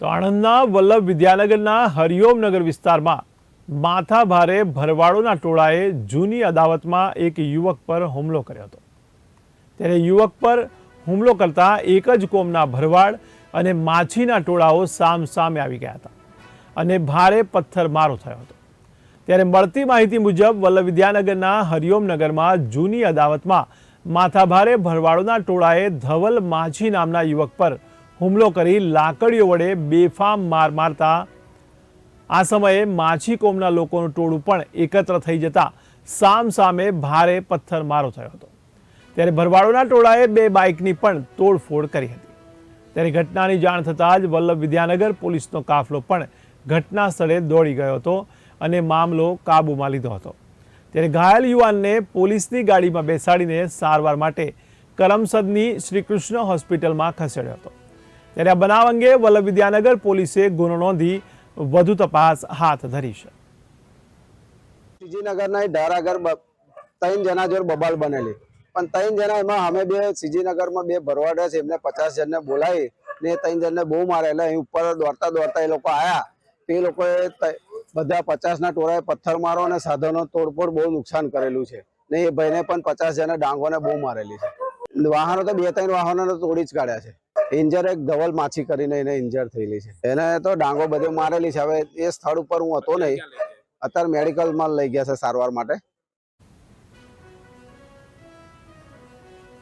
તો આણંદના વલ્લભ વિદ્યાનગરના હરિઓમનગર વિસ્તારમાં માથા ભારે ભરવાડોના ટોળાએ જૂની અદાવતમાં એક યુવક પર હુમલો કર્યો હતો. ત્યારે યુવક પર હુમલો કરતા એક જ કોમના ભરવાડ અને માછીના ટોળાઓ સામ સામે આવી ગયા હતા અને ભારે પથ્થરમારો થયો હતો. ત્યારે મળતી માહિતી મુજબ વલ્લભ વિદ્યાનગરના હરિઓમનગરમાં જૂની અદાવતમાં માથાભારે ભરવાડોના ટોળાએ ધવલ માછી નામના યુવક પર હુમલો કરી લાકડીઓ વડે બેફામ માર મારતા આ સમયે માછી કોમના લોકોનું ટોળું પણ એકત્ર થઈ જતા સામ સામે ભારે પથ્થરમારો થયો હતો. ત્યારે ભરવાડોના ટોળાએ બે બાઇકની પણ તોડફોડ કરી હતી. ત્યારે ઘટનાની જાણ થતાં જ વલ્લભ વિદ્યાનગર પોલીસનો કાફલો પણ ઘટના સ્થળે દોડી ગયો હતો અને મામલો કાબૂમાં લીધો હતો. ત્યારે ઘાયલ યુવાનને પોલીસની ગાડીમાં બેસાડીને સારવાર માટે કરમસદની શ્રીકૃષ્ણ હોસ્પિટલમાં ખસેડ્યો હતો. ત્યારે આ બનાવ અંગે વલ્લભ વિદ્યાનગર પોલીસે ગુનો નોંધી વધુ તપાસ હાથ ધરી છે. શ્રીજીનગરના ધારાગર ત્રણ જણા જોડે બબાલ બનેલી. પણ ત્રણ જણા એમાં અમે બે શ્રીજીનગરમાં બે ભરવાડા છે, એમને પચાસ જણને બોલાવી ને ત્રણ જણને બહુ મારે. એટલે અહીં ઉપર દોડતા દોડતા એ લોકો આવ્યા તે લોકોએ બધા પચાસના ટોળાએ પથ્થર મારો અને સાધનો તોડફોડ બહુ નુકસાન કરેલું છે. ને એ ભાઈને પણ પચાસ જણા ડાંગોને બહુ મારેલી છે. વાહનો તો બે ત્રણ વાહનો તોડી જ કાઢ્યા છે. ઇન્જર એક ધવલ માછી કરીને એને ઇન્જર થયેલી છે. એને તો ડાંગો બધું મારેલી છે. હવે એ સ્થળ ઉપર હું હતો નહીં. અત્યારે મેડિકલમાં લઈ ગયા છે સારવાર માટે.